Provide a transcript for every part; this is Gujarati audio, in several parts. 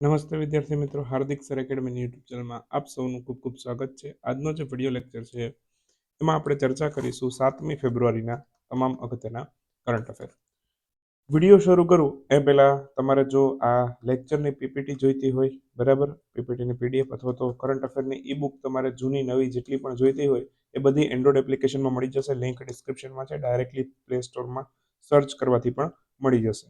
નમસ્તે વિદ્યાર્થી મિત્રો, હાર્દિક સર એકેડમીની યુટ્યુબ ચેનલમાં આપ સૌનું ખૂબ ખૂબ સ્વાગત છે. આજનો જે વીડિયો લેક્ચર છે, એમાં આપણે ચર્ચા કરીશું સાતમી ફેબ્રુઆરીના તમામ અગત્યના કરંટ અફેર વીડિયો શરૂ કરું એ પહેલાં તમારે જો આ લેક્ચરની પીપીટી જોઈતી હોય, બરાબર? પીપીટીની પીડીએફ અથવા તો કરંટ અફેરની ઈ બુક તમારે જૂની નવી જેટલી પણ જોઈતી હોય, એ બધી એન્ડ્રોઇડ એપ્લિકેશનમાં મળી જશે. લિંક ડિસ્ક્રિપ્શનમાં છે ડાયરેક્ટલી પ્લે સ્ટોરમાં સર્ચ કરવાથી પણ મળી જશે.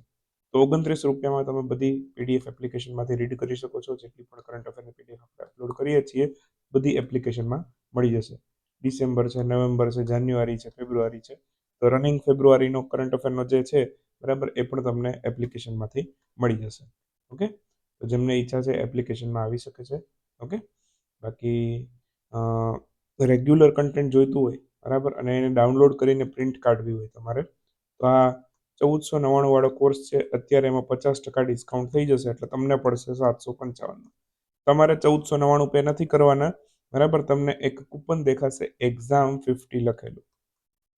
તો ઓગણત્રીસ રૂપિયામાં તમે બધી પીડીએફ એપ્લિકેશનમાંથી રીડ કરી શકો છો, જેટલી પણ કરંટ અફેરની પીડીએફ આપણે અપલોડ કરીએ છીએ, બધી એપ્લિકેશનમાં મળી જશે. ડિસેમ્બર છે, નવેમ્બર છે, જાન્યુઆરી છે, ફેબ્રુઆરી છે. તો રનિંગ ફેબ્રુઆરીનો કરંટ અફેરનો જે છે, બરાબર, એ પણ તમને એપ્લિકેશનમાંથી મળી જશે. ઓકે? તો જેમને ઈચ્છા છે, એપ્લિકેશનમાં આવી શકે છે. ઓકે? બાકી રેગ્યુલર કન્ટેન્ટ જોઈતું હોય, બરાબર, અને એને ડાઉનલોડ કરીને પ્રિન્ટ કાઢવી હોય તમારે, તો આ ચૌદસો નવ્વાણું વાળો કોર્સ છે. અત્યારે એમાં પચાસ ટકા ડિસ્કાઉન્ટ થઈ જશે, એટલે તમને પડશે સાતસો પંચાવનમાં તમારે ચૌદસો નવ્વાણું પે નથી કરવાના. બરાબર? તમને એક કૂપન દેખાશે એક્ઝામ ફિફ્ટી લખેલું.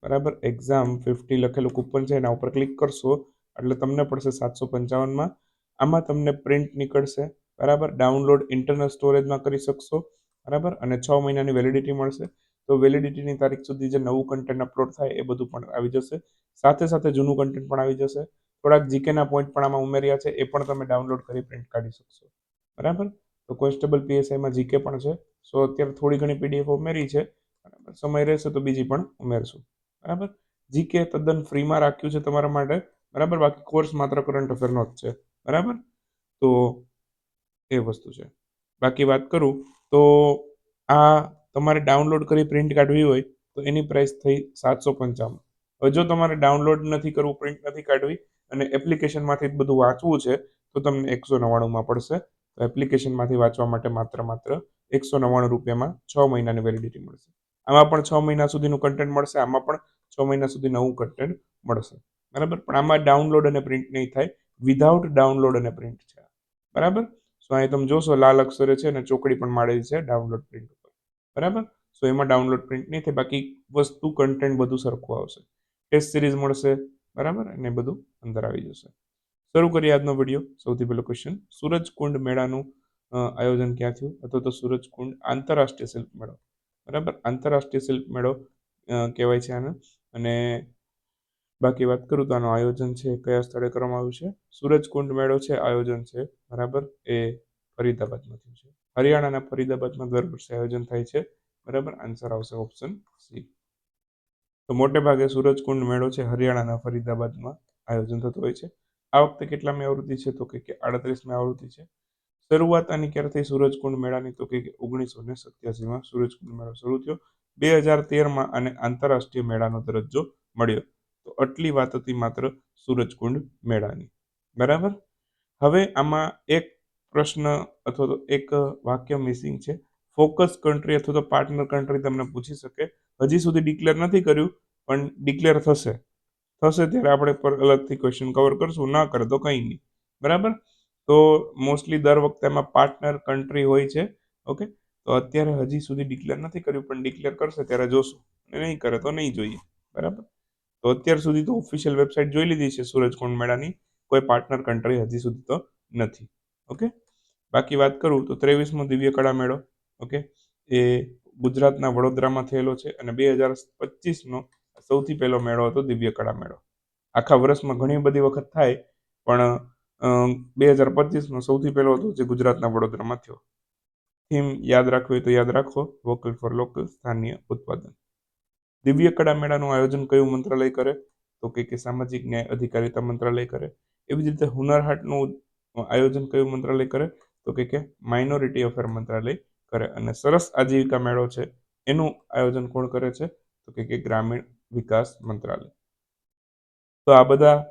બરાબર? એક્ઝામ ફિફ્ટી લખેલું કૂપન છે, એના ઉપર ક્લિક કરશો, એટલે તમને પડશે સાતસો પંચાવનમાં. આમાં તમને પ્રિન્ટ નીકળશે. બરાબર? ડાઉનલોડ ઇન્ટરનલ સ્ટોરેજમાં કરી શકશો. બરાબર? અને છ મહિનાની વેલિડિટી મળશે. તો વેલિડિટીની તારીખ સુધી જે નવું કન્ટેન્ટ અપલોડ થાય એ બધું પણ આવી જશે. સાથે સાથે જૂનું કન્ટેન્ટ પણ આવી જશે. થોડાક જીકેના પોઈન્ટ પણ આમાં ઉમેર્યા છે, એ પણ તમે ડાઉનલોડ કરી પ્રિન્ટ કાઢી શકશો. બરાબર? તો કોન્સ્ટેબલ પીએસઆઈમાં જીકે પણ છે. સો અત્યારે થોડી ઘણી પીડીએફ ઉમેરી છે. બરાબર? સમય રહેશે તો બીજી પણ ઉમેરશું. બરાબર? જીકે તદ્દન ફ્રીમાં રાખ્યું છે તમારા માટે. બરાબર? બાકી કોર્સ માત્ર કરંટ અફેરનો જ છે. બરાબર? તો એ વસ્તુ છે. બાકી વાત કરું તો આ તમારે ડાઉનલોડ કરી પ્રિન્ટ કાઢવી હોય, તો એની પ્રાઇસ થઈ સાતસો પંચાવન. હવે જો તમારે ડાઉનલોડ નથી કરવું પ્રિન્ટ નથી કાઢવી, અને એપ્લિકેશનમાંથી બધું વાંચવું છે, તો તમને એકસો નવ્વાણુંમાં પડશે. તો એપ્લિકેશનમાંથી વાંચવા માટે માત્ર માત્ર એકસો નવ્વાણું રૂપિયામાં છ મહિનાની વેલિડિટી મળશે. આમાં પણ છ મહિના સુધીનું કન્ટેન્ટ મળશે, આમાં પણ છ મહિના સુધી નવું કન્ટેન્ટ મળશે. બરાબર? પણ આમાં ડાઉનલોડ અને પ્રિન્ટ નહીં થાય વિધાઉટ ડાઉનલોડ અને પ્રિન્ટ છે બરાબર? સો અહીં તમે જોશો, લાલ અક્ષરે છે અને ચોકડી પણ માળેલી છે ડાઉનલોડ પ્રિન્ટ બરાબર? સો એમાં ડાઉનલોડ પ્રિન્ટ નહીં થાય, બાકી વસ્તુ કન્ટેન્ટ બધું સરખું આવશે. ટેસ્ટ સિરીઝ મળશે, બરાબર? અને બધું અંદર આવી જશે. શરૂ કરીએ આજનો વીડિયો સૌથી પહેલો ક્વેશ્ચન સૂરજકુંડ મેળાનું આયોજન ક્યાં થયું? અથવા તો સૂરજકુંડ આંતરરાષ્ટ્રીય શિલ્પ મેળો. બરાબર? આંતરરાષ્ટ્રીય શિલ્પ મેળો કહેવાય છે આને. અને બાકી વાત કરું તો આનું આયોજન છે, કયા સ્થળે કરવામાં આવ્યું છે? સૂરજકુંડ મેળો છે, આયોજન છે, બરાબર? એ ફરીદાબાદમાં થયું છે. હરિયાણાના ફરીદાબાદમાં દર વર્ષે આયોજન થાય છે. બરાબર? આન્સર આવશે ઓપ્શન સી તો મોટે ભાગે સૂરજકુંડ મેળો છે હરિયાણાના ફરીદાબાદમાં આયોજન થતું હોય છે. આ વખતે કેટલામી આવૃત્તિ છે? તો કે આડત્રીસમી આવૃત્તિ છે. શરૂઆત આની ક્યારે થઈ સૂરજકુંડ મેળાની? તો કે ઓગણીસો ને સત્યાસીમાં સૂરજકુંડ મેળો શરૂ થયો. બે હજાર તેરમાં આને આંતરરાષ્ટ્રીય મેળાનો દરજ્જો મળ્યો. તો આટલી વાત હતી માત્ર સૂરજકુંડ મેળાની. બરાબર? હવે આમાં એક પ્રશ્ન અથવા તો એક વાક્ય મિસિંગ છે. ફોકસ કન્ટ્રી અથવા તો પાર્ટનર કન્ટ્રી તમને પૂછી શકે. હજી સુધી ડિક્લેર નથી કર્યું, પણ ડિક્લેર થશે. થશે ત્યારે આપણે પર અલગથી ક્વેશ્ચન કવર કરશું. ના કરે તો કંઈ નહીં. બરાબર? તો મોસ્ટલી દર વખતે એમાં પાર્ટનર કન્ટ્રી હોય છે. ઓકે? તો અત્યારે હજી સુધી ડિક્લેર નથી કર્યું, પણ ડિક્લેર કરશે ત્યારે જોશું. અને નહીં કરે તો નહીં જોઈએ. બરાબર? તો અત્યાર સુધી તો ઓફિશિયલ વેબસાઇટ જોઈ લીધી છે, સૂરજકુંડ મેળાની. કોઈ પાર્ટનર કન્ટ્રી હજી સુધી તો નથી. ઓકે? બાકી વાત કરું તો ત્રેવીસમો દિવ્ય કળા મેળો ઓકે એ ગુજરાતના વડોદરામાં થયેલો છે અને બે હજાર પચીસનો સૌથી પહેલો મેળો હતો દિવ્ય કળા મેળો. આખા વર્ષમાં ઘણી બધી વખત થાય, પણ બે હજાર પચીસનો સૌથી પહેલો હતો જે ગુજરાતના વડોદરામાં થયો. થીમ યાદ રાખવી તો યાદ રાખો વોકલ ફોર લોકલ સ્થાનીય ઉત્પાદન. દિવ્ય કળા મેળાનું આયોજન કયું મંત્રાલય કરે? તો કે કે સામાજિક ન્યાય અધિકારિતા મંત્રાલય કરે. એવી જ રીતે હુનર હાટનું આયોજન કયું મંત્રાલય કરે? તો કે માઇનોરિટી અફેર મંત્રાલય કરે. અને સરસ આજીવિકા મેળો છે. એનું આયોજન કોણ કરે છે? તો કે ગ્રામીણ વિકાસ મંત્રાલય. તો આ બધા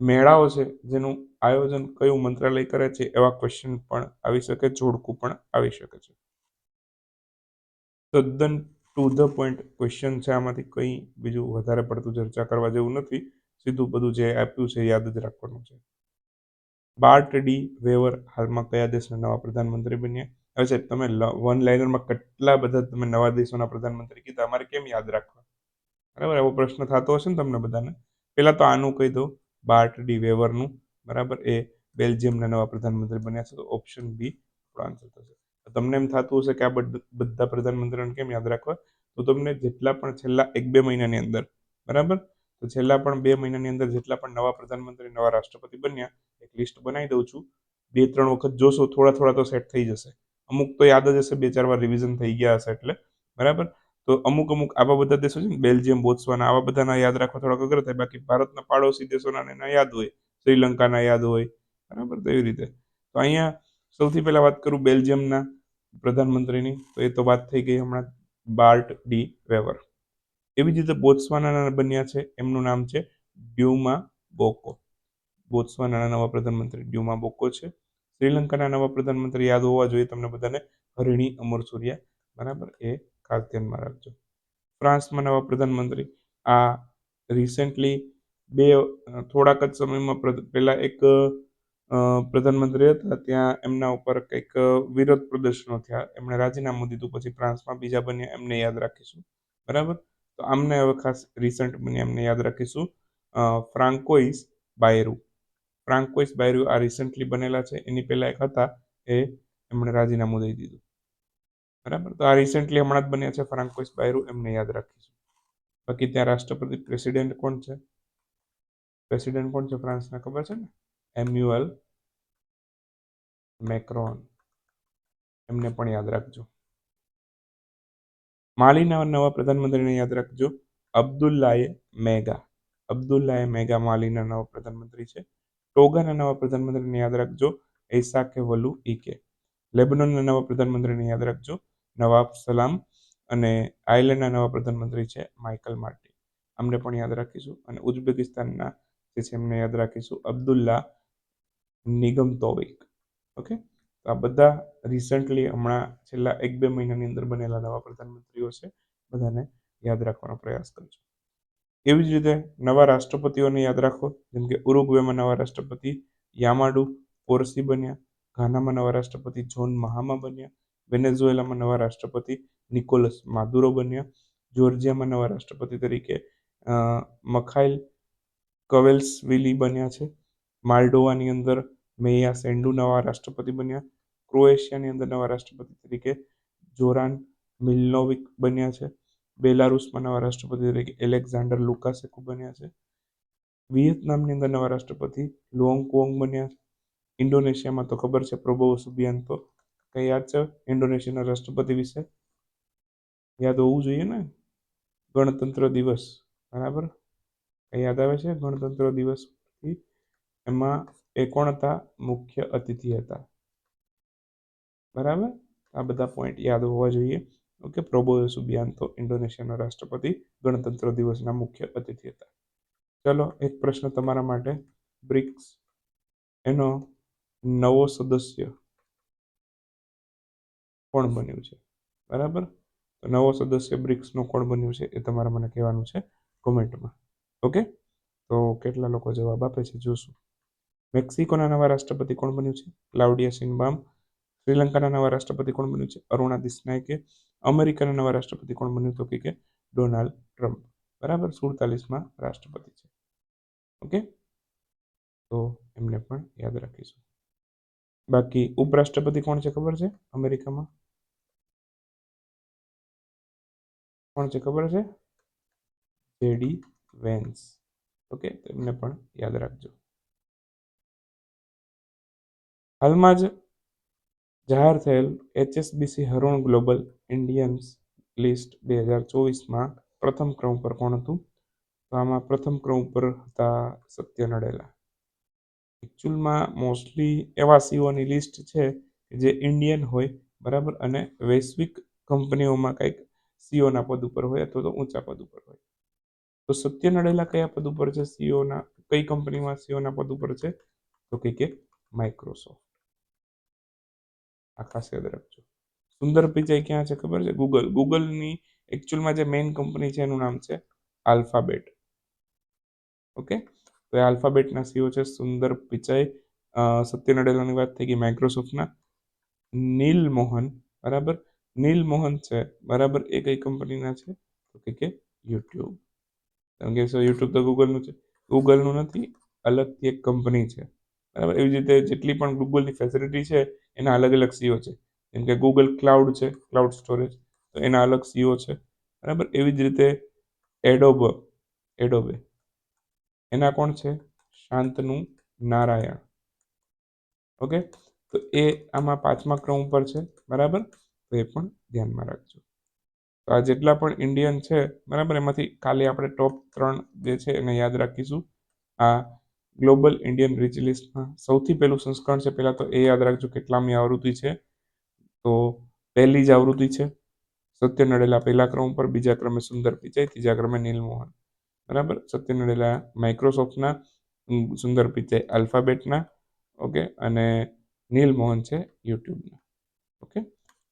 મેળાઓ છે જેનું આયોજન કયું મંત્રાલય કરે છે એવા ક્વેશ્ચન પણ આવી શકે, જોડકું પણ આવી શકે છે. તદ્દન ટુ ધ પોઈન્ટ ક્વેશ્ચન છે આમાંથી કંઈ બીજું વધારે પડતું ચર્ચા કરવા જેવું નથી. સીધું બધું જે આપ્યું છે યાદ જ રાખવાનું છે. બાર્ટ ડી વેવર હાલમાં કયા દેશના નવા પ્રધાનમંત્રી બન્યા? હવે સાહેબ, તમે વન લાઇનરમાં કેટલા બધા તમે નવા દેશોના પ્રધાનમંત્રી કીધા, અમારે કેમ યાદ રાખવા? બરાબર, એવો પ્રશ્ન થતો હશે ને તમને બધાને? પહેલાં તો આનું કહી દઉં બાર્ટ ડી વેવરનું, બરાબર, એ બેલ્જિયમના નવા પ્રધાનમંત્રી બન્યા છે, તો ઓપ્શન બી આન્સર થશે. તમને એમ થતું હશે કે આ બધ- બધા પ્રધાનમંત્રીઓને કેમ યાદ રાખવા? તો તમને જેટલા પણ છેલ્લા એક બે મહિનાની અંદર, બરાબર? તો છેલ્લા પણ બે મહિનાની અંદર જેટલા પણ નવા પ્રધાનમંત્રી, નવા રાષ્ટ્રપતિ બન્યા એક લિસ્ટ બનાવી દઉં છું. બે, ત્રણ વખત જોશો, થોડા થોડા તો સેટ થઈ જશે. અમુક તો યાદ જ હશે, બે, ચાર વાર રિવિઝન થઈ ગયા હશે એટલે. બરાબર? તો અમુક અમુક આવા બધા દેશો છે ને બેલ્જિયમ બોત્સવાના આવા બધાના યાદ રાખવા થોડાક અઘરા થાય. બાકી ભારતના પાડોશી દેશોના એના યાદ હોય. શ્રીલંકાના યાદ હોય. બરાબર? તો એવી રીતે. તો અહીંયા સૌથી પહેલા વાત કરું બેલ્જિયમના પ્રધાનમંત્રીની. તો એ તો વાત થઈ ગઈ હમણાં બાર્ટ ડી વેવર એવી જ રીતે બોત્સવાના બન્યા છે. એમનું નામ છે ડ્યુમા બોકો બોત્સવાનાના નવા પ્રધાનમંત્રી ડ્યુમા બોકો છે. શ્રીલંકાના નવા પ્રધાનમંત્રી યાદ હોવા જોઈએ તમને બધાને. હરિણી અમર સૂર્યા. બરાબર? એ ખાસ ધ્યાનમાં રાખજો. ફ્રાન્સમાં નવા પ્રધાનમંત્રી. આ રિસેન્ટલી બે, થોડાક જ સમયમાં પહેલા એક પ્રધાનમંત્રી હતા. ત્યાં એમના ઉપર કંઈક વિરોધ પ્રદર્શનો થયા. એમણે રાજીનામું દીધું. પછી ફ્રાન્સમાં બીજા બન્યા. એમને યાદ રાખીશું. બરાબર? તો આમને હવે ખાસ રિસન્ટ બન્યા. એમને યાદ રાખીશું. ફ્રાન્કોઇસ બાયરુ. ફ્રાન્કોઇસ બાયરુ આ રિસન્ટલી બનેલા છે. એની પહેલાં એક હતા. એ એમણે રાજીનામું દઈ દીધું. બરાબર? તો આ રિસેન્ટલી હમણાં જ બન્યા છે ફ્રાન્કોઇસ બાયરુ એમને યાદ રાખીશું. બાકી ત્યાં રાષ્ટ્રપતિ પ્રેસિડેન્ટ કોણ છે? પ્રેસિડેન્ટ કોણ છે ફ્રાન્સના ખબર છે ને? એમ્યુઅલ મેક્રોન એમને પણ યાદ રાખજો. માલીના નવા પ્રધાનમંત્રીને યાદ રાખજો. અબ્દુલ્લાએ મેગા. અબ્દુલ્લાએ મેગા માલીના નવા પ્રધાનમંત્રી છે. ટોગાના નવા પ્રધાનમંત્રીને યાદ રાખજો. ઐસાકે વલુ ઈકે. લેબનોનના નવા પ્રધાનમંત્રીને યાદ રાખજો. નવાબ સલામ અને આયર્લેન્ડના નવા પ્રધાનમંત્રી છે માઇકલ માર્ટી. અમને પણ યાદ રાખીશું અને ઉઝબેકિસ્તાનના જે છે એમને યાદ રાખીશું. અબ્દુલ્લા નિગમ તોવિક. ઓકે? તો આ બધા રિસન્ટલી હમણાં છેલ્લા એક બે મહિનાની અંદર બનેલા નવા પ્રધાનમંત્રીઓ છે. બધાને યાદ રાખવાનો પ્રયાસ કરજો. એવી જ રીતે નવા રાષ્ટ્રપતિઓને યાદ રાખો, જેમ કે ઉરુગ્વેમાં નવા રાષ્ટ્રપતિ યામાડુ, પોરસી બન્યા, ઘાનામાં નવા રાષ્ટ્રપતિ જોન મહામા બન્યા, વેનેઝુએલામાં નવા રાષ્ટ્રપતિ નિકોલસ માદુરો બન્યા જોર્જિયામાં નવા રાષ્ટ્રપતિ તરીકે મખાઇલ મખાઇલ કવેલ્સવિલી બન્યા છે, માલ્ડોવાની અંદર મેયા સેન્ડુ નવા રાષ્ટ્રપતિ બન્યા, ક્રોએશિયાની અંદર નવા રાષ્ટ્રપતિ તરીકે જોરાન મિલનોવિક બન્યા છે બેલારુસમાં નવા રાષ્ટ્રપતિ તરીકે એલેક્ઝાન્ડર લુકાસેકુ બન્યા છે. વિયેતનામની અંદર નવા રાષ્ટ્રપતિ લોંગ કોંગ બન્યા. છે ઇન્ડોનેશિયામાં તો ખબર છે પ્રબોવો સુબિયાન્તો કંઈ યાદ છે ઇન્ડોનેશિયાના રાષ્ટ્રપતિ વિશે? યાદ હોવું જોઈએ ને? ગણતંત્ર દિવસ, બરાબર? યાદ આવે છે ગણતંત્ર દિવસથી? એમાં એ હતા મુખ્ય અતિથિ હતા. બરાબર? આ બધા પોઈન્ટ યાદ હોવા જોઈએ. ઓકે પ્રબોવો સુબિયાન્તો ઇન્ડોનેશિયાના રાષ્ટ્રપતિ, ગણતંત્ર દિવસના મુખ્ય અતિથિ હતા. ચલો, એક પ્રશ્ન તમારા માટે. બ્રિક્સ એનો નવો સદસ્ય કોણ બન્યું છે? બરાબર? નવો સદસ્ય બ્રિક્સનો કોણ બન્યું છે એ તમારે મને કહેવાનું છે કોમેન્ટમાં. ઓકે? તો કેટલા લોકો જવાબ આપે છે? જોશું. મેક્સિકોના નવા રાષ્ટ્રપતિ કોણ બન્યું છે? Claudia Sheinbaum. શ્રીલંકાના નવા રાષ્ટ્રપતિ કોણ બન્યું છે? અરુણા દિસનાયકે અમેરિકાના નવા રાષ્ટ્રપતિ કોણ બન્યું તો કે ડોનાલ્ડ ટ્રમ્પ. બરાબર? સુડતાલીસમાં રાષ્ટ્રપતિ છે. ઓકે? તો એમને પણ યાદ રાખીશું. બાકી ઉપરાષ્ટ્રપતિ કોણ છે ખબર છે અમેરિકામાં? કોણ છે ખબર છે? JD Vance. ઓકે? તો એમને પણ યાદ રાખજો. હાલમાં જ જાહેર થયેલ HSBC Hurun global Indians list બે હજાર ચોવીસમાં પ્રથમ ક્રમ પર કોણ હતું? તો આમાં પ્રથમ ક્રમ ઉપર હતા સત્ય નડેલા. એકચ્યુઅલમાં મોસ્ટલી એવા સીઓની લિસ્ટ છે જે ઇન્ડિયન હોય, બરાબર? અને વૈશ્વિક કંપનીઓમાં કંઈક સીઓના પદ ઉપર હોય અથવા તો ઊંચા પદ ઉપર હોય. તો સત્ય નડેલા કયા પદ ઉપર છે? સીઓના, કઈ કંપનીમાં સીઓના પદ ઉપર છે? તો કે કે માઇક્રોસોફ્ટ આ યાદ રાખજો. સુંદર પિચાઈ ક્યાં છે ખબર છે? ગૂગલ ગૂગલની એકચ્યુઅલમાં જે મેઇન કંપની છે એનું નામ છે આલ્ફાબેટ ઓકે તો એ આલ્ફાબેટના સીઓ છે, સુંદર પિચાઈ સત્ય નડેલાની વાત થઈ ગઈ માઇક્રોસોફ્ટના નીલ મોહન, બરાબર? નીલ મોહન છે, બરાબર? એ કઈ કંપનીના છે? તો કે યુટ્યુબ તમે કે યુટ્યુબ તો ગૂગલનું છે. ગૂગલનું નથી, અલગથી એક કંપની છે. બરાબર? એવી રીતે જેટલી પણ ગૂગલની ફેસિલિટી છે એના અલગ અલગ સીઓ છે. જેમ કે ગૂગલ ક્લાઉડ છે ક્લાઉડ સ્ટોરેજ તો એના અલગ સીઓ છે. બરાબર? એવી જ રીતે એડોબ એડોબે એના કોણ છે? શાંતનુ નારાયણ. ઓકે? તો એ આમાં પાંચમા ક્રમ ઉપર છે. બરાબર? તો એ પણ ધ્યાનમાં રાખજો. તો આ જેટલા પણ ઇન્ડિયન છે, બરાબર? એમાંથી ખાલી આપણે ટોપ ત્રણ જે છે એને યાદ રાખીશું. આ ગ્લોબલ ઇન્ડિયન રિચ લિસ્ટમાં સૌથી પહેલું સંસ્કરણ છે, પહેલાં તો એ યાદ રાખજો કેટલામી આવૃત્તિ છે. તો પહેલી જ આવૃત્તિ છે, સત્ય નડેલા પહેલા ક્રમ ઉપર, બીજા ક્રમે સુંદર પિચાઈ, ત્રીજા ક્રમે નીલમોહન. બરાબર? સત્ય નડેલા માઇક્રોસોફ્ટના સુંદર પિચાઈ આલ્ફાબેટના, ઓકે? અને નીલ મોહન છે યુટ્યુબના. ઓકે?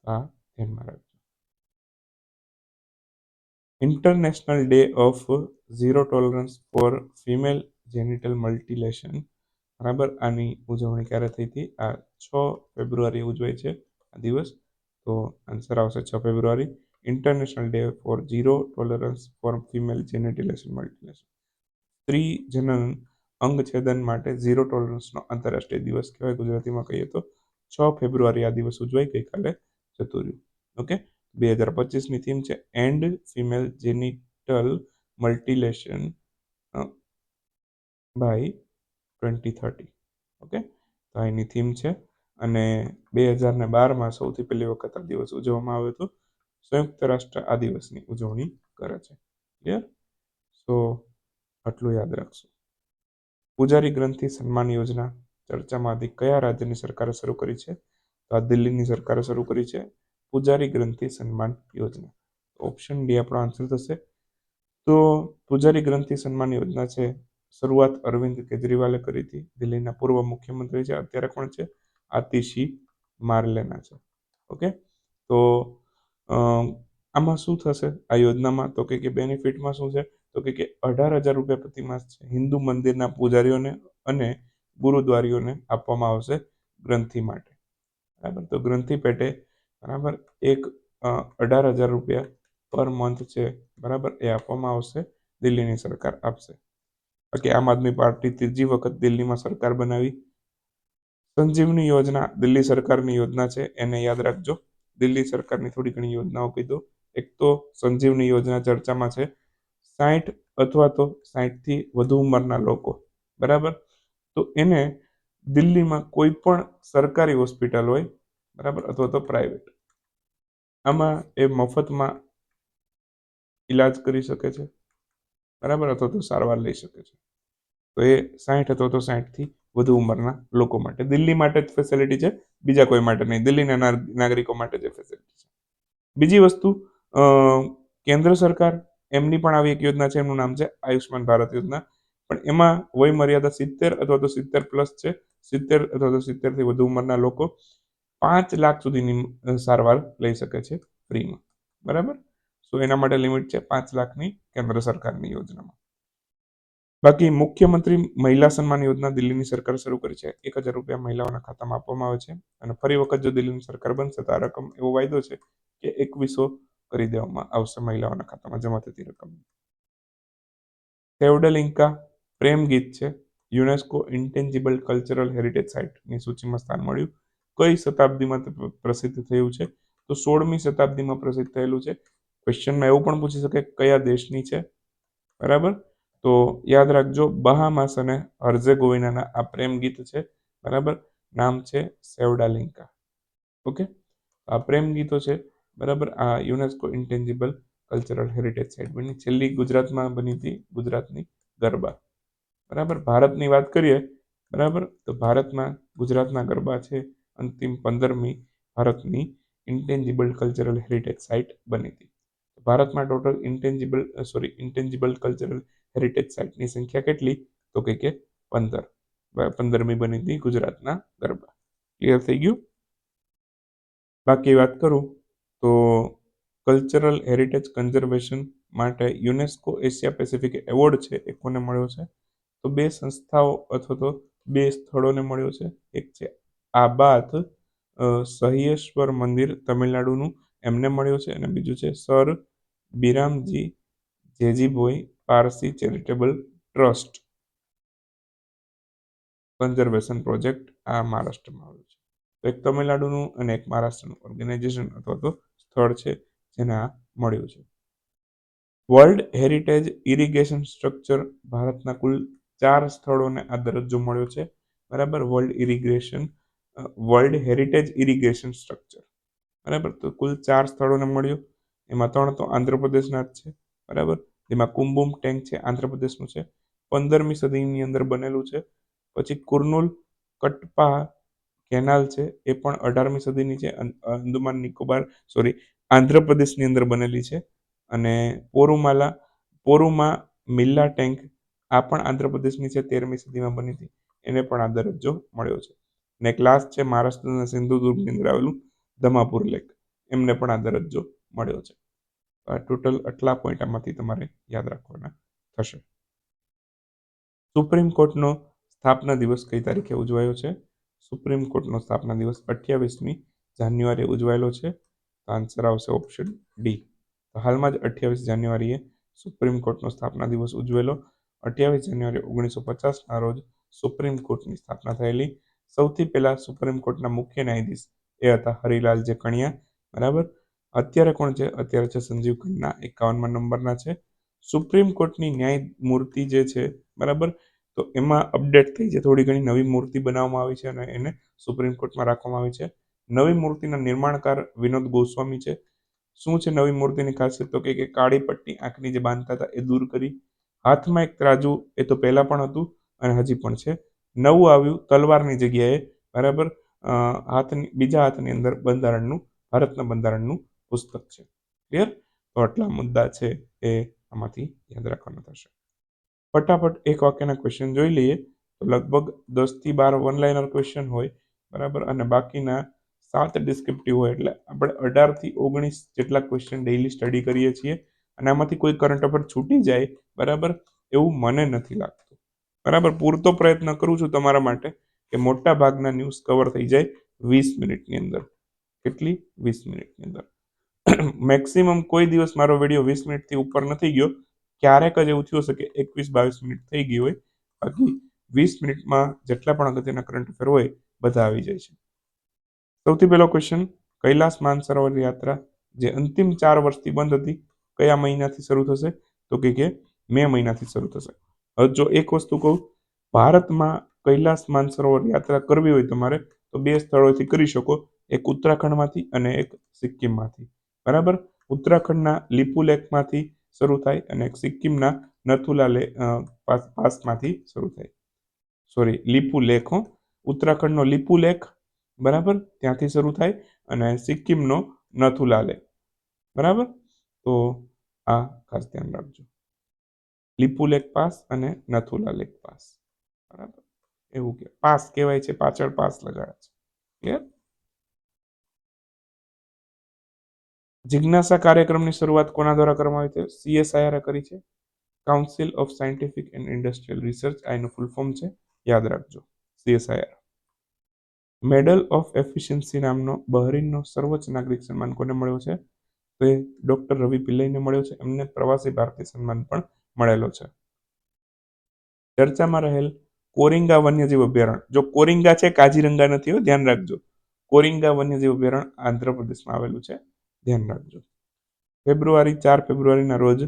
આ ધ્યાનમાં રાખજો. International day of zero tolerance for female genital mutilation. બરાબર? આની ઉજવણી ક્યારે થઈ હતી? આ છ ફેબ્રુઆરી ઉજવાય છે આ દિવસ. તો આન્સર આવશે છ ફેબ્રુઆરી. International day for zero tolerance for female genital mutilation સ્ત્રી જનન અંગછેદન માટે ઝીરો ટોલરન્સનો આંતરરાષ્ટ્રીય દિવસ કહેવાય. ગુજરાતીમાં કહીએ તો છ ફેબ્રુઆરી આ દિવસ ઉજવાય. ગઈકાલે જતું રહ્યું. ઓકે બે હજાર પચીસની થીમ છે end female genital mutilation by twenty thirty. Okay? તો એની થીમ છે. અને બે હજારને બારમાં સૌથી પહેલી વખત આ દિવસ ઉજવવામાં આવ્યો હતો. સંયુક્ત રાષ્ટ્ર આ દિવસની ઉજવણી કરે છે. ક્લિયર સો આટલું યાદ રાખશો. પૂજારી ગ્રંથિ સન્માન યોજના ચર્ચામાં હતી કયા રાજ્યની સરકારે શરૂ કરી છે? તો આ દિલ્હીની સરકારે શરૂ કરી છે. પૂજારી ગ્રંથિ સન્માન યોજના. ઓપ્શન ડી આપણો આન્સર થશે. તો પૂજારી ગ્રંથિ સન્માન યોજના છે શરૂઆત અરવિંદ કેજરીવાલે કરી હતી. દિલ્હીના પૂર્વ મુખ્યમંત્રી છે, અત્યારે કોણ છે? આતિશી મારલેના છે. ઓકે? તો આમાં શું થશે? આ યોજનામાં તો કે બેનિફિટમાં શું છે? તો કે અઢાર હજાર રૂપિયા પ્રતિ માસ છે. હિન્દુ મંદિરના પૂજારીઓને અને ગુરુદ્વારીઓને આપવામાં આવશે ગ્રંથિ માટે. બરાબર? તો ગ્રંથિ પેટે, બરાબર, એક અઢાર હજાર રૂપિયા પર મંથ છે. બરાબર? એ આપવામાં આવશે. દિલ્હીની સરકાર આપશે. બાકી આમ આદમી પાર્ટી ત્રીજી વખત દિલ્હીમાં સરકાર બનાવી. સંજીવની યોજના દિલ્હી સરકારની યોજના છે, એને યાદ રાખજો. દિલ્હી સરકારની થોડી ઘણી યોજનાઓ કહી દો એક તો સંજીવની યોજના ચર્ચામાં છે સાઠ અથવા તો સાઠથી વધુ ઉંમરના લોકો, બરાબર? તો એને દિલ્હીમાં કોઈ પણ સરકારી હોસ્પિટલ હોય, બરાબર? અથવા તો પ્રાઇવેટ, આમાં એ મફતમાં ઈલાજ કરી શકે છે. બરાબર? અથવા તો સારવાર લઈ શકે છે. તો એ સાઠ અથવા તો સાઠથી વધુ ઉંમરના લોકો માટે. દિલ્હી માટે જ ફેસિલિટી છે, બીજા કોઈ માટે નહીં. દિલ્હીના નાગરિકો માટે જે ફેસિલિટી છે. બીજી વસ્તુ કેન્દ્ર સરકાર એમની પણ આવી એક યોજના છે, એમનું નામ છે આયુષ્માન ભારત યોજના. પણ એમાં વય મર્યાદા સિત્તેર અથવા તો સિત્તેર પ્લસ છે, સિત્તેર અથવા તો સિત્તેરથી વધુ ઉંમરના લોકો પાંચ લાખ સુધીની સારવાર લઈ શકે છે ફ્રીમાં. બરાબર? સો એના માટે લિમિટ છે પાંચ લાખની કેન્દ્ર સરકારની યોજનામાં. બાકી મુખ્યમંત્રી મહિલા સન્માન યોજના દિલ્હીની સરકાર શરૂ કરી છે. એક હજાર રૂપિયા મહિલાઓના ખાતામાં આપવામાં આવે છે અને ફરી વખત જો દિલ્હીની સરકાર બનશે તો આ રકમ એવો વાયદો છે કે એકવીસો કરી દેવામાં આવશે મહિલાઓના ખાતામાં જમા થતી રકમ. સેવડલિંકા પ્રેમ ગીત છે. યુનેસ્કો ઇન્ટેન્જિબલ કલ્ચરલ હેરિટેજ સાઇટની સૂચિમાં સ્થાન મળ્યું. કઈ શતાબ્દીમાં પ્રસિદ્ધ થયું છે? તો સોળમી શતાબ્દીમાં પ્રસિદ્ધ થયેલું છે ક્વેશ્ચનમાં એવું પણ પૂછી શકે કયા દેશની છે? બરાબર? તો યાદ રાખજો બહામાસ અને હર્ઝેગોવિનાના આ પ્રેમ ગીત છે. બરાબર? નામ છે સેવડાલિંકા. ઓકે? આ પ્રેમ ગીતો છે. બરાબર? આ UNESCO intangible cultural heritage site બની. છેલ્લી ગુજરાતમાં બની હતી ગુજરાતની ગરબા. બરાબર? ભારતની વાત કરીએ, બરાબર? તો ભારતમાં ગુજરાતના ગરબા છે. અંતિમ પંદરમી ભારતની ઇન્ટેન્જિબલ કલ્ચરલ હેરિટેજ સાઇટ બની હતી. ભારતમાં total intangible sorry intangible cultural heritage સાઇટની સંખ્યા કેટલી? તો કે કે પંદર. પંદરમી બની હતી ગુજરાતના ગરબા. ક્લિયર થઈ ગયું? બાકી વાત કરું, તો કલ્ચરલ હેરિટેજ કન્ઝર્વેશન માટે યુનેસ્કો એશિયા પેસિફિક એવોર્ડ છે, એ કોને મળ્યો છે? તો બે સંસ્થાઓ અથવા તો બે સ્થળોને મળ્યો છે. એક છે આબાદ સહિયેશ્વર મંદિર તમિલનાડુનું એમને મળ્યો છે અને બીજું છે sir Byramji Jeejeebhoy Parsi charitable trust conservation project આ મહારાષ્ટ્રમાં આવેલું છે. તો એક તમિલનાડુનું અને એક મહારાષ્ટ્રનું ઓર્ગેનાઇઝેશન અથવા તો સ્થળ છે જેને આ મળ્યું છે. વર્લ્ડ હેરિટેજ ઇરિગેશન સ્ટ્રક્ચર ભારતના કુલ ચાર સ્થળોને આ દરજ્જો મળ્યો છે. બરાબર? World irrigation world heritage irrigation structure. બરાબર? તો કુલ ચાર સ્થળોને મળ્યું. એમાં ત્રણ તો આંધ્રપ્રદેશના જ છે, બરાબર? જેમાં કુંબુમ ટેન્ક છે, આંધ્રપ્રદેશનું છે. પંદરમી સદીની અંદર બનેલું છે. પછી કુર્નુલ કટપા કેનાલ છે, એ પણ અઢારમી સદીની છે અંદુમાન નિકોબાર, સોરી, આંધ્રપ્રદેશની અંદર બનેલી છે. અને પોરુમાલા, પોરુમા મિલ્લા ટેન્ક આ પણ આંધ્રપ્રદેશની છે, તેરમી સદીમાં બની હતી. એને પણ આ દરજ્જો મળ્યો છે. ને એક લાસ્ટ છે, મહારાષ્ટ્રના સિંધુદુર્ગની અંદર આવેલું ધમાપુર લેક એમને પણ આ દરજ્જો મળ્યો છે. ટોટલ આટલા પોઈન્ટ આમાંથી તમારે યાદ રાખવાના થશે. સુપ્રીમ કોર્ટનો સ્થાપના દિવસ કઈ તારીખે ઉજવાયો છે? સુપ્રીમ કોર્ટનો સ્થાપના દિવસ અઠ્યાવીસમી જાન્યુઆરીએ ઉજવાયેલો છે. આન્સર આવશે ઓપ્શન ડી તો હાલમાં જ અઠ્યાવીસ જાન્યુઆરીએ સુપ્રીમ કોર્ટનો સ્થાપના દિવસ ઉજવેલો. અઠ્યાવીસ જાન્યુઆરી ઓગણીસો પચાસના રોજ સુપ્રીમ કોર્ટની સ્થાપના થયેલી. સૌથી પહેલા સુપ્રીમ કોર્ટના મુખ્ય ન્યાયાધીશ એ હતા હરિલાલ જે કણિયા. બરાબર? અત્યારે કોણ છે? અત્યારે છે સંજીવ ખન્ના, એકાવનમાં નંબરના છે. સુપ્રીમ કોર્ટની ન્યાયમૂર્તિ જે છે, બરાબર? તો એમાં અપડેટ થઈ છે, થોડી ઘણી નવી મૂર્તિ બનાવવામાં આવી છે અને એને સુપ્રીમ કોર્ટમાં રાખવામાં આવી છે. નવી મૂર્તિના નિર્માણકાર વિનોદ ગોસ્વામી છે. શું છે નવી મૂર્તિની ખાસિયત? તો કે કાળી પટ્ટી આંખની જે બાંધતા હતા એ દૂર કરી. હાથમાં એક ત્રાજુ, એ તો પહેલાં પણ હતું અને હજી પણ છે. નવું આવ્યું તલવારની જગ્યાએ, બરાબર? હાથની, બીજા હાથની અંદર બંધારણનું, ભારતના બંધારણનું પુસ્તક છે. ક્લિયર તો આટલા મુદ્દા છે એ આમાંથી યાદ રાખવાના થશે. ફટાફટ એક વાક્યના ક્વેશ્ચન જોઈ લઈએ. તો લગભગ દસથી બાર વન લાઇનર ક્વેશ્ચન હોય, બરાબર? અને બાકીના સાત ડિસ્ક્રિપ્ટિવ હોય, એટલે આપણે અઢારથી ઓગણીસ જેટલા ક્વેશ્ચન ડેઇલી સ્ટડી કરીએ છીએ. અને આમાંથી કોઈ કરંટ અફેર છૂટી જાય, બરાબર? એવું મને નથી લાગતું. બરાબર? પૂરતો પ્રયત્ન કરું છું તમારા માટે કે મોટા ભાગના ન્યૂઝ કવર થઈ જાય વીસ મિનિટની અંદર. કેટલી? વીસ મિનિટની અંદર. મેક્સિમમ કોઈ દિવસ મારો વીડિયો વીસ મિનિટથી ઉપર નથી ગયો. ક્યારેક જ એવું થયું હશે કે એકવીસ બાવીસ મિનિટ થઈ ગઈ હોય. બાકી વીસ મિનિટમાં જેટલા પણ અગત્યના કરંટ અફેર હોય, બધા આવી જાય છે. સૌથી પહેલો ક્વેશ્ચન કૈલાસ માનસરોવર યાત્રા જે અંતિમ ચાર વર્ષથી બંધ હતી, કયા મહિનાથી શરૂ થશે? તો કે કે મે મહિનાથી શરૂ થશે. હવે જો એક વસ્તુ કહું, ભારતમાં કૈલાસ માનસરોવર યાત્રા કરવી હોય તમારે, તો બે સ્થળોથી કરી શકો. એક ઉત્તરાખંડમાંથી અને એક સિક્કિમમાંથી. બરાબર? ઉત્તરાખંડના લીપુ શરૂ થાય અને સિક્કિમના નથુલા લે પાસમાંથી શરૂ થાય. સોરી લીપુ લેક ઉત્તરાખંડનો લીપુ લેક, બરાબર? ત્યાંથી શરૂ થાય અને સિક્કિમનો નથુલા લેક બરાબર? તો આ ખાસ ધ્યાન રાખજો. લીપુ લેક પાસ અને નથુલા લેક પાસ. બરાબર? એવું કે, પાસ કહેવાય છે, પાછળ પાસ લગાડે છે. ક્લિયર જિજ્ઞાસા કાર્યક્રમની શરૂઆત કોના દ્વારા કરવામાં આવી છે સીએસઆઈઆર કરી છે. Council of scientific and industrial research આ એનું ફૂલ ફોર્મ છે. યાદ રાખજો. સીએસઆઈઆર મેડલ ઓફ એફિશિયન્સી નામનો બહરીનનો સર્વોચ્ચ નાગરિક સન્માન કોને મળ્યો છે? તો એ ડોક્ટર રવિ પિલ્લઈને મળ્યો છે. એમને પ્રવાસી ભારતીય સન્માન પણ મળેલો છે. ચર્ચામાં રહેલ કોરિંગા વન્યજીવ અભયારણ્ય. જો કોરિંગા છે કાજીરંગા નથી હોય, ધ્યાન રાખજો. કોરિંગા વન્યજીવ અભયારણ્ય આંધ્રપ્રદેશમાં આવેલું છે. ધ્યાન રાખજો. ફેબ્રુઆરી ચાર ફેબ્રુઆરીના રોજ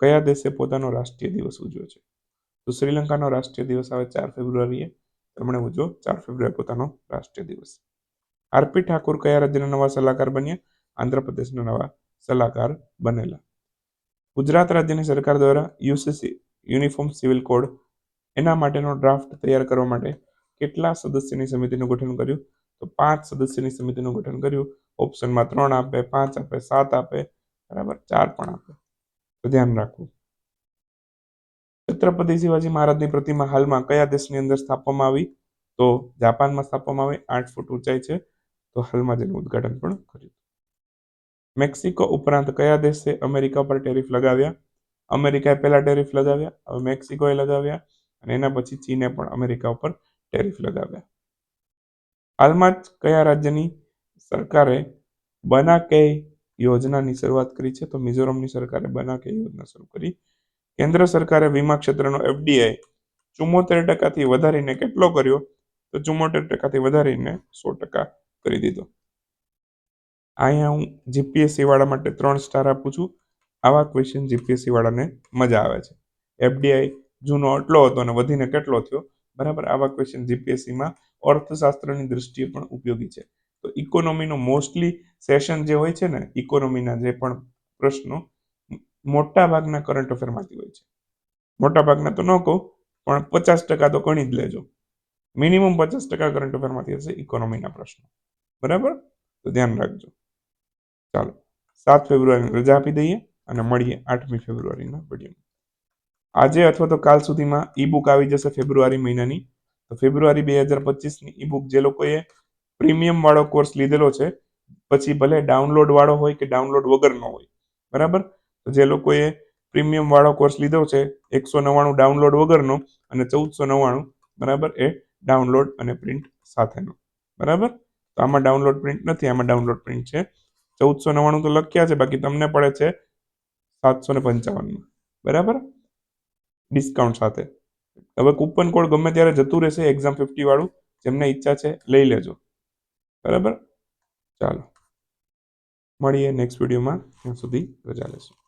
કયા દેશે પોતાનો રાષ્ટ્રીય દિવસ ઉજવે છે? તો શ્રીલંકાનો રાષ્ટ્રીય દિવસ આવે ચાર ફેબ્રુઆરીએ. તેમણે ઉજવો ચાર ફેબ્રુઆરી પોતાનો રાષ્ટ્રીય દિવસ. આરપી ઠાકુર કયા રાજ્યના નવા સલાહકાર બન્યા? આંધ્રપ્રદેશના નવા સલાહકાર બનેલા. ગુજરાત રાજ્યની સરકાર દ્વારા યુસીસી, યુનિફોર્મ સિવિલ કોડ એના માટેનો ડ્રાફ્ટ તૈયાર કરવા માટે કેટલા સદસ્યની સમિતિનું ગઠન કર્યું? તો પાંચ સદસ્યની સમિતિનું ગઠન કર્યું. ઓપ્શનમાં ત્રણ આપે, પાંચ આપે, સાત આપે, બરાબર? ચાર પણ આપે. તો ધ્યાન રાખવું. છત્રપતિ શિવાજી મહારાજની પ્રતિમા હાલમાં કયા દેશની અંદર સ્થાપવામાં આવી? તો જાપાનમાં સ્થાપવામાં આવી, આઠ ફૂટ ઊંચાઈ છે. તો હાલમાં જેનું ઉદઘાટન પણ કર્યું મેક્સિકો ઉપરાંત કયા દેશે અમેરિકા પર ટેરિફ લગાવ્યા? અમેરિકાએ પહેલા ટેરિફ લગાવ્યા, હવે મેક્સિકોએ લગાવ્યા અને એના પછી ચીને પણ અમેરિકા ઉપર ટેરિફ લગાવ્યા. હાલમાં જ કયા રાજ્યની સરકારે બનાકે યોજનાની શરૂઆત કરી છે. તો મિઝોરમની સરકારે બનાકે યોજના શરૂ કરી. કેન્દ્ર સરકારે વીમા ક્ષેત્રનો એફડીઆઈ ચુમ્મોતેર ટકાથી વધારીને કેટલો કર્યો? તો ચુમ્મોતેર ટકાથી વધારીને સો ટકા કરી દીધો. અહીંયા હું જીપીએસસી વાળા માટે ત્રણ સ્ટાર આપું છું. આવા ક્વેશ્ચન જીપીએસસી વાળાને મજા આવે છે. એફડીઆઈ જૂનો આટલો હતો અને વધીને કેટલો થયો? બરાબર આવા ક્વેશ્ચન જીપીએસસીમાં અર્થશાસ્ત્રની દ્રષ્ટિએ પણ ઉપયોગી છે. તો ઇકોનોમીનો મોસ્ટલી સેશન જે હોય છે ને ઇકોનોમીના જે પણ પ્રશ્નો, મોટા ભાગના કરંટ અફેરમાંથી હોય છે. મોટા ભાગના તો ન કહું, પણ પચાસ ટકા તો ગણી જ લેજો. મિનિમમ પચાસ ટકા કરંટ અફેરમાંથી હશે ઇકોનોમીના પ્રશ્નો. બરાબર? તો ધ્યાન રાખજો. ચાલો. સાત ફેબ્રુઆરીની રજા આપી દઈએ અને મળીએ આઠમી ફેબ્રુઆરીના વિડીયોમાં. આજે અથવા તો કાલ સુધીમાં ઈ બુક આવી જશે ફેબ્રુઆરી મહિનાની. તો ફેબ્રુઆરી બે હજાર પચીસની ઈ બુક જે લોકોએ પ્રીમિયમ વાળો કોર્સ લીધેલો છે. પછી ભલે ડાઉનલોડ વાળો હોય કે ડાઉનલોડ વગરનો હોય. બરાબર? જે લોકોએ પ્રીમિયમ વાળો કોર્સ લીધો છે, એકસો નવ્વાણું ડાઉનલોડ વગરનો અને ચૌદસો નવ્વાણું, બરાબર, એ ડાઉનલોડ અને પ્રિન્ટ સાથેનો. બરાબર? તો આમાં ડાઉનલોડ પ્રિન્ટ નથી, આમાં ડાઉનલોડ પ્રિન્ટ છે. ચૌદસો નવ્વાણું તો લખ્યા છે, બાકી તમને પડે છે સાતસો ને પંચાવનમાં બરાબર? ડિસ્કાઉન્ટ સાથે. હવે કૂપન કોડ ગમે ત્યારે જતું રહેશે એક્ઝામ ફિફ્ટી વાળું, જેમને ઈચ્છા છે, લઈ લેજો. બરાબર? ચાલો. મળીએ નેક્સ્ટ વિડીયોમાં ત્યાં સુધી રજા લેશું.